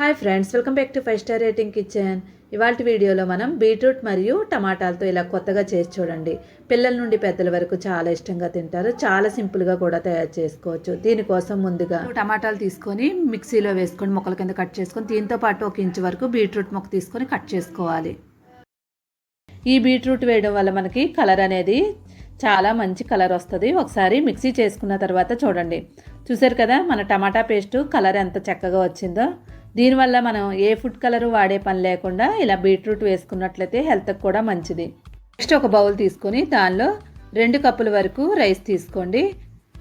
Hi friends welcome back to five star rating kitchen ఇవాళ వీడియోలో మనం బీట్రూట్ మరియు టమాటాలతో ఇలా కొత్తగా చేసి చూడండి. పిల్లల నుండి పెద్దల వరకు చాలా ఇష్టంగా తింటారు. చాలా సింపుల్గా కూడా తయారు చేసుకోవచ్చు. దీనికోసం ముందుగా టమాటాలు తీసుకొని మిక్సీలో వేసుకొని ముక్కల కింద కట్ చేసుకొని దీంతో పాటు ఒక ఇంచు వరకు బీట్రూట్ మొక్క తీసుకొని కట్ చేసుకోవాలి. ఈ బీట్రూట్ వేయడం వల్ల మనకి కలర్ అనేది చాలా మంచి కలర్ వస్తుంది. ఒకసారి మిక్సీ చేసుకున్న తర్వాత చూడండి. చూసారు కదా మన టమాటా పేస్ట్ కలర్ ఎంత చక్కగా వచ్చిందో. దీనివల్ల మనం ఏ ఫుడ్ కలర్ వాడే పని లేకుండా ఇలా బీట్రూట్ వేసుకున్నట్లయితే హెల్త్కి కూడా మంచిది. నెక్స్ట్ ఒక బౌల్ తీసుకొని దానిలో రెండు కప్పుల వరకు రైస్ తీసుకోండి.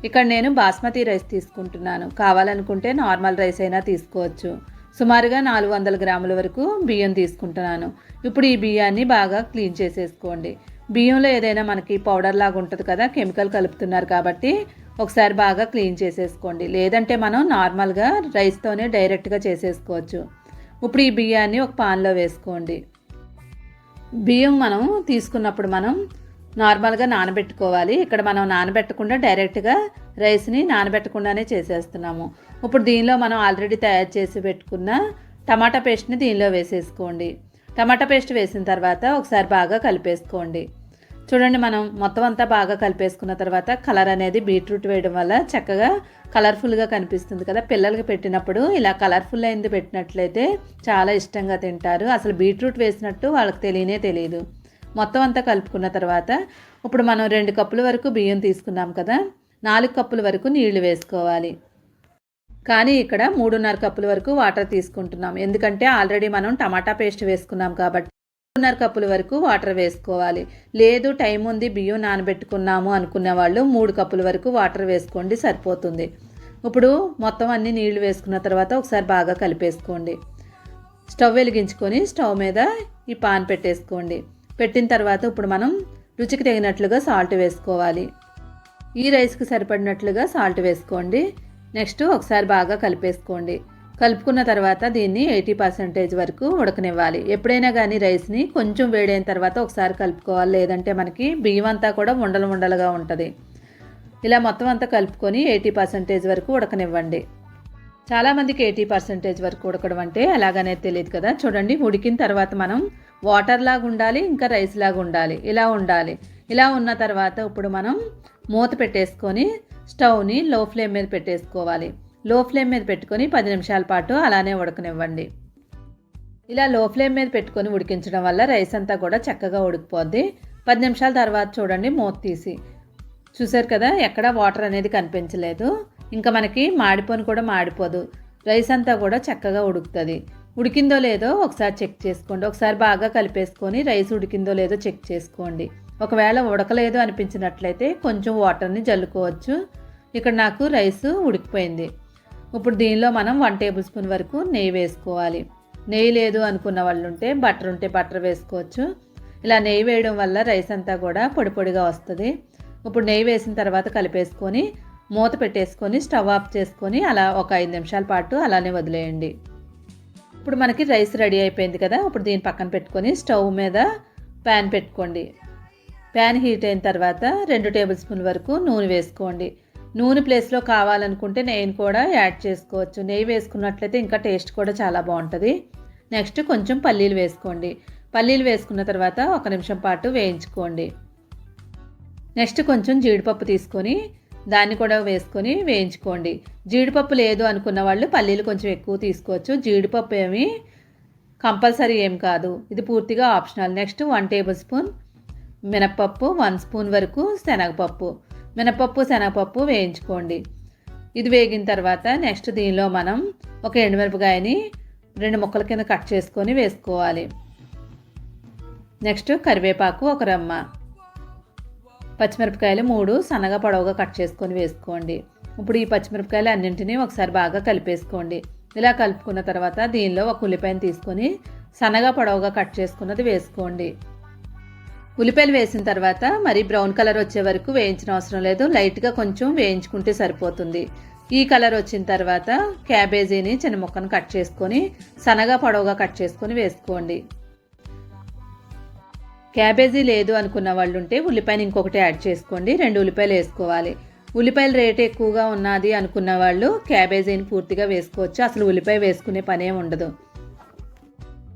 ఇక్కడ నేను బాస్మతి రైస్ తీసుకుంటున్నాను. కావాలనుకుంటే నార్మల్ రైస్ అయినా తీసుకోవచ్చు. సుమారుగా నాలుగు వందల గ్రాముల వరకు బియ్యం తీసుకుంటున్నాను. ఇప్పుడు ఈ బియ్యాన్ని బాగా క్లీన్ చేసేసుకోండి. బియ్యంలో ఏదైనా మనకి పౌడర్ లాగా ఉంటుంది కదా కెమికల్ కలుపుతున్నారు కాబట్టి ఒకసారి బాగా క్లీన్ చేసేసుకోండి. లేదంటే మనం నార్మల్గా రైస్తోనే డైరెక్ట్గా చేసేసుకోవచ్చు. ఇప్పుడు ఈ బియ్యాన్ని ఒక పాన్లో వేసుకోండి. బియ్యం మనం తీసుకున్నప్పుడు మనం నార్మల్గా నానబెట్టుకోవాలి. ఇక్కడ మనం నానబెట్టకుండా డైరెక్ట్గా రైస్ని నానబెట్టకుండానే చేసేస్తున్నాము. ఇప్పుడు దీనిలో మనం ఆల్రెడీ తయారు చేసి పెట్టుకున్న టమాటా పేస్ట్ని దీనిలో వేసేసుకోండి. టమాటా పేస్ట్ వేసిన తర్వాత ఒకసారి బాగా కలిపేసుకోండి. చూడండి మనం మొత్తం అంతా బాగా కలిపేసుకున్న తర్వాత కలర్ అనేది బీట్రూట్ వేయడం వల్ల చక్కగా కలర్ఫుల్గా కనిపిస్తుంది కదా. పిల్లలకి పెట్టినప్పుడు ఇలా కలర్ఫుల్ అయింది పెట్టినట్లయితే చాలా ఇష్టంగా తింటారు. అసలు బీట్రూట్ వేసినట్టు వాళ్ళకి తెలియనే తెలియదు. మొత్తం అంతా కలుపుకున్న తర్వాత ఇప్పుడు మనం రెండు కప్పుల వరకు బియ్యం తీసుకున్నాం కదా. నాలుగు కప్పుల వరకు నీళ్ళు వేసుకోవాలి. కానీ ఇక్కడ మూడున్నర కప్పుల వరకు వాటర్ తీసుకుంటున్నాం. ఎందుకంటే ఆల్రెడీ మనం టమాటా పేస్ట్ వేసుకున్నాం కాబట్టి మూడున్నర కప్పుల వరకు వాటర్ వేసుకోవాలి. లేదు టైం ఉంది బియ్యం నానబెట్టుకున్నాము అనుకునే వాళ్ళు మూడు కప్పుల వరకు వాటర్ వేసుకోండి సరిపోతుంది. ఇప్పుడు మొత్తం అన్ని నీళ్ళు వేసుకున్న తర్వాత ఒకసారి బాగా కలిపేసుకోండి. స్టవ్ వెలిగించుకొని స్టవ్ మీద ఈ పాన్ పెట్టేసుకోండి. పెట్టిన తర్వాత ఇప్పుడు మనం రుచికి తగినట్లుగా సాల్ట్ వేసుకోవాలి. ఈ రైస్కి సరిపడినట్లుగా సాల్ట్ వేసుకోండి. నెక్స్ట్ ఒకసారి బాగా కలిపేసుకోండి. కలుపుకున్న తర్వాత దీన్ని ఎయిటీ పర్సెంటేజ్ వరకు ఉడకనివ్వాలి. ఎప్పుడైనా కానీ రైస్ని కొంచెం వేడైన తర్వాత ఒకసారి కలుపుకోవాలి. లేదంటే మనకి బియ్యం అంతా కూడా ఉండలు ఉండలుగా ఉంటుంది. ఇలా మొత్తం అంతా కలుపుకొని ఎయిటీ పర్సెంటేజ్ వరకు ఉడకనివ్వండి. చాలామందికి ఎయిటీ పర్సెంటేజ్ వరకు ఉడకడం అంటే అలాగనే తెలియదు కదా. చూడండి ఉడికిన తర్వాత మనం వాటర్ లాగా ఉండాలి ఇంకా రైస్ లాగా ఉండాలి. ఇలా ఉండాలి. ఇలా ఉన్న తర్వాత ఇప్పుడు మనం మూత పెట్టేసుకొని స్టవ్ని లో ఫ్లేమ్ మీద పెట్టేసుకోవాలి. లో ఫ్లేమ్ మీద పెట్టుకొని పది నిమిషాల పాటు అలానే ఉడకనివ్వండి. ఇలా లో ఫ్లేమ్ మీద పెట్టుకొని ఉడికించడం వల్ల రైస్ అంతా కూడా చక్కగా ఉడికిపోద్ది. పది నిమిషాల తర్వాత చూడండి మూత తీసి. చూసారు కదా ఎక్కడ వాటర్ అనేది కనిపించలేదు. ఇంకా మనకి మాడిపోను కూడా మాడిపోదు. రైస్ అంతా కూడా చక్కగా ఉడుకుతుంది. ఉడికిందో లేదో ఒకసారి చెక్ చేసుకోండి. ఒకసారి బాగా కలిపేసుకొని రైస్ ఉడికిందో లేదో చెక్ చేసుకోండి. ఒకవేళ ఉడకలేదు అనిపించినట్లయితే కొంచెం వాటర్ని జల్లుకోవచ్చు. ఇక్కడ నాకు రైస్ ఉడికిపోయింది. ఇప్పుడు దీనిలో మనం వన్ టేబుల్ స్పూన్ వరకు నెయ్యి వేసుకోవాలి. నెయ్యి లేదు అనుకున్న వాళ్ళు ఉంటే బటర్ ఉంటే బటర్ వేసుకోవచ్చు. ఇలా నెయ్యి వేయడం వల్ల రైస్ అంతా కూడా పొడి పొడిగా వస్తుంది. ఇప్పుడు నెయ్యి వేసిన తర్వాత కలిపేసుకొని మూత పెట్టేసుకొని స్టవ్ ఆఫ్ చేసుకొని అలా ఒక ఐదు నిమిషాల పాటు అలానే వదిలేయండి. ఇప్పుడు మనకి రైస్ రెడీ అయిపోయింది కదా ఇప్పుడు దీన్ని పక్కన పెట్టుకొని స్టవ్ మీద ప్యాన్ పెట్టుకోండి. ప్యాన్ హీట్ అయిన తర్వాత రెండు టేబుల్ స్పూన్ వరకు నూనె వేసుకోండి. నూనె ప్లేస్లో కావాలనుకుంటే నెయ్యిని కూడా యాడ్ చేసుకోవచ్చు. నెయ్యి వేసుకున్నట్లయితే ఇంకా టేస్ట్ కూడా చాలా బాగుంటుంది. నెక్స్ట్ కొంచెం పల్లీలు వేసుకోండి. పల్లీలు వేసుకున్న తర్వాత ఒక నిమిషం పాటు వేయించుకోండి. నెక్స్ట్ కొంచెం జీడిపప్పు తీసుకొని దాన్ని కూడా వేసుకొని వేయించుకోండి. జీడిపప్పు లేదు అనుకున్న వాళ్ళు పల్లీలు కొంచెం ఎక్కువ తీసుకోవచ్చు. జీడిపప్పు ఏమి కంపల్సరీ ఏం కాదు. ఇది పూర్తిగా optional. Next one tablespoon మినప్పప్పు వన్ స్పూన్ వరకు శనగపప్పు. మినపప్పు శనగపప్పు వేయించుకోండి. ఇది వేగిన తర్వాత నెక్స్ట్ దీనిలో మనం ఒక ఎండుమిరపకాయని రెండు ముక్కల కింద కట్ చేసుకొని వేసుకోవాలి. నెక్స్ట్ కరివేపాకు ఒక రమ్మ. పచ్చిమిరపకాయలు మూడు సన్నగా పొడవుగా కట్ చేసుకొని వేసుకోండి. ఇప్పుడు ఈ పచ్చిమిరపకాయలు అన్నింటినీ ఒకసారి బాగా కలిపేసుకోండి. ఇలా కలుపుకున్న తర్వాత దీనిలో ఒక ఉల్లిపాయను తీసుకొని సన్నగా పొడవుగా కట్ చేసుకున్నది వేసుకోండి. ఉల్లిపాయలు వేసిన తర్వాత మరి బ్రౌన్ కలర్ వచ్చే వరకు వేయించిన అవసరం లేదు. లైట్గా కొంచెం వేయించుకుంటే సరిపోతుంది. ఈ కలర్ వచ్చిన తర్వాత క్యాబేజీని చిన్న ముక్కను కట్ చేసుకొని సన్నగా పొడవుగా కట్ చేసుకొని వేసుకోండి. క్యాబేజీ లేదు అనుకున్న వాళ్ళు ఉంటే ఉల్లిపాయని ఇంకొకటి యాడ్ చేసుకోండి. రెండు ఉల్లిపాయలు వేసుకోవాలి. ఉల్లిపాయల రేట్ ఎక్కువగా ఉన్నది అనుకున్న వాళ్ళు క్యాబేజీని పూర్తిగా వేసుకోవచ్చు. అసలు ఉల్లిపాయ వేసుకునే పనే ఉండదు.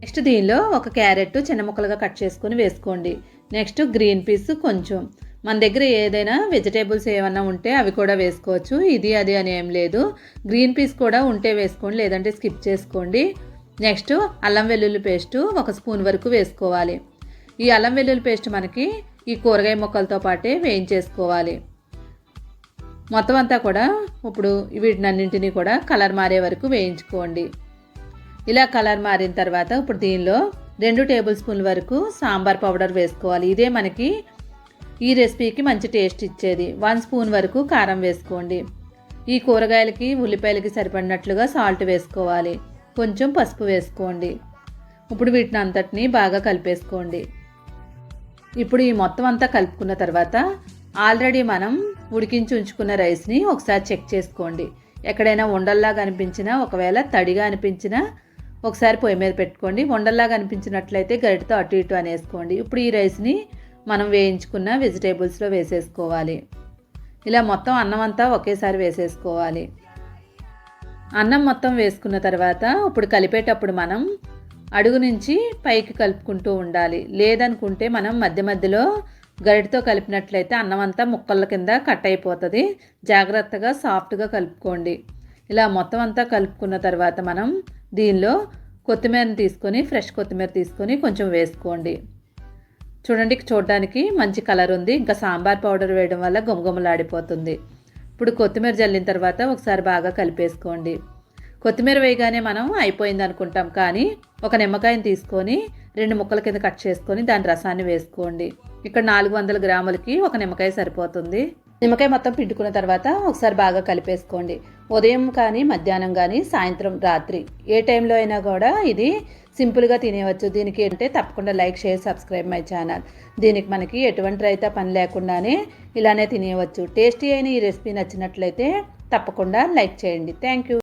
నెక్స్ట్ దీనిలో ఒక క్యారెట్ చిన్న ముక్కలుగా కట్ చేసుకొని వేసుకోండి. నెక్స్ట్ గ్రీన్ పీస్ కొంచెం. మన దగ్గర ఏదైనా వెజిటేబుల్స్ ఏమన్నా ఉంటే అవి కూడా వేసుకోవచ్చు. ఇది అది అని ఏం లేదు. గ్రీన్ పీస్ కూడా ఉంటే వేసుకోండి లేదంటే స్కిప్ చేసుకోండి. నెక్స్ట్ అల్లం వెల్లుల్లి పేస్ట్ ఒక స్పూన్ వరకు వేసుకోవాలి. ఈ అల్లం వెల్లుల్లి పేస్ట్ మనకి ఈ కూరగాయ ముక్కలతో పాటే వేయించేసుకోవాలి. మొత్తం అంతా కూడా ఇప్పుడు వీటినన్నింటినీ కూడా కలర్ మారే వరకు వేయించుకోండి. ఇలా కలర్ మారిన తర్వాత ఇప్పుడు దీనిలో రెండు టేబుల్ స్పూన్ల వరకు సాంబార్ పౌడర్ వేసుకోవాలి. ఇదే మనకి ఈ రెసిపీకి మంచి టేస్ట్ ఇచ్చేది. వన్ స్పూన్ వరకు కారం వేసుకోండి. ఈ కూరగాయలకి ఉల్లిపాయలకి సరిపడినట్లుగా సాల్ట్ వేసుకోవాలి. కొంచెం పసుపు వేసుకోండి. ఇప్పుడు వీటిని అంతటిని బాగా కలిపేసుకోండి. ఇప్పుడు ఈ మొత్తం అంతా కలుపుకున్న తర్వాత ఆల్రెడీ మనం ఉడికించి ఉంచుకున్న రైస్ని ఒకసారి చెక్ చేసుకోండి. ఎక్కడైనా ఉండల్లాగా అనిపించినా ఒకవేళ తడిగా అనిపించినా ఒకసారి పొయ్యి మీద పెట్టుకోండి. ఉండల్లాగా అనిపించినట్లయితే గరిటతో అటు ఇటు అనేసుకోండి. ఇప్పుడు ఈ రైస్ని మనం వేయించుకున్న వెజిటేబుల్స్లో వేసేసుకోవాలి. ఇలా మొత్తం అన్నం అంతా ఒకేసారి వేసేసుకోవాలి. అన్నం మొత్తం వేసుకున్న తర్వాత ఇప్పుడు కలిపేటప్పుడు మనం అడుగు నుంచి పైకి కలుపుకుంటూ ఉండాలి. లేదనుకుంటే మనం మధ్య మధ్యలో గరిటతో కలిపినట్లయితే అన్నం అంతా ముక్కల కింద కట్ అయిపోతుంది. జాగ్రత్తగా సాఫ్ట్గా కలుపుకోండి. ఇలా మొత్తం అంతా కలుపుకున్న తర్వాత మనం దీనిలో కొత్తిమీరని తీసుకొని ఫ్రెష్ కొత్తిమీర తీసుకొని కొంచెం వేసుకోండి. చూడండి చూడడానికి మంచి కలర్ ఉంది. ఇంకా సాంబార్ పౌడర్ వేయడం వల్ల గుమగుమలాడిపోతుంది. ఇప్పుడు కొత్తిమీర జల్లిన తర్వాత ఒకసారి బాగా కలిపేసుకోండి. కొత్తిమీర వేయగానే మనం అయిపోయింది అనుకుంటాం కానీ ఒక నిమ్మకాయని తీసుకొని రెండు ముక్కల కింద కట్ చేసుకొని దాని రసాన్ని వేసుకోండి. ఇక్కడ నాలుగు వందల గ్రాములకి ఒక నిమ్మకాయ సరిపోతుంది. నిమ్మకాయ మొత్తం పిండుకున్న తర్వాత ఒకసారి బాగా కలిపేసుకోండి. ఉదయం కానీ మధ్యాహ్నం కానీ సాయంత్రం రాత్రి. ఏ టైంలో అయినా కూడా ఇది సింపుల్గా తినేవచ్చు దీనికి అంటే తప్పకుండా like share subscribe my channel. దీనికి మనకి ఎటువంటి రైతా పని లేకుండానే ఇలానే తినేయవచ్చు. టేస్టీ అయిన ఈ రెసిపీ నచ్చినట్లయితే తప్పకుండా లైక్ చేయండి. Thank you.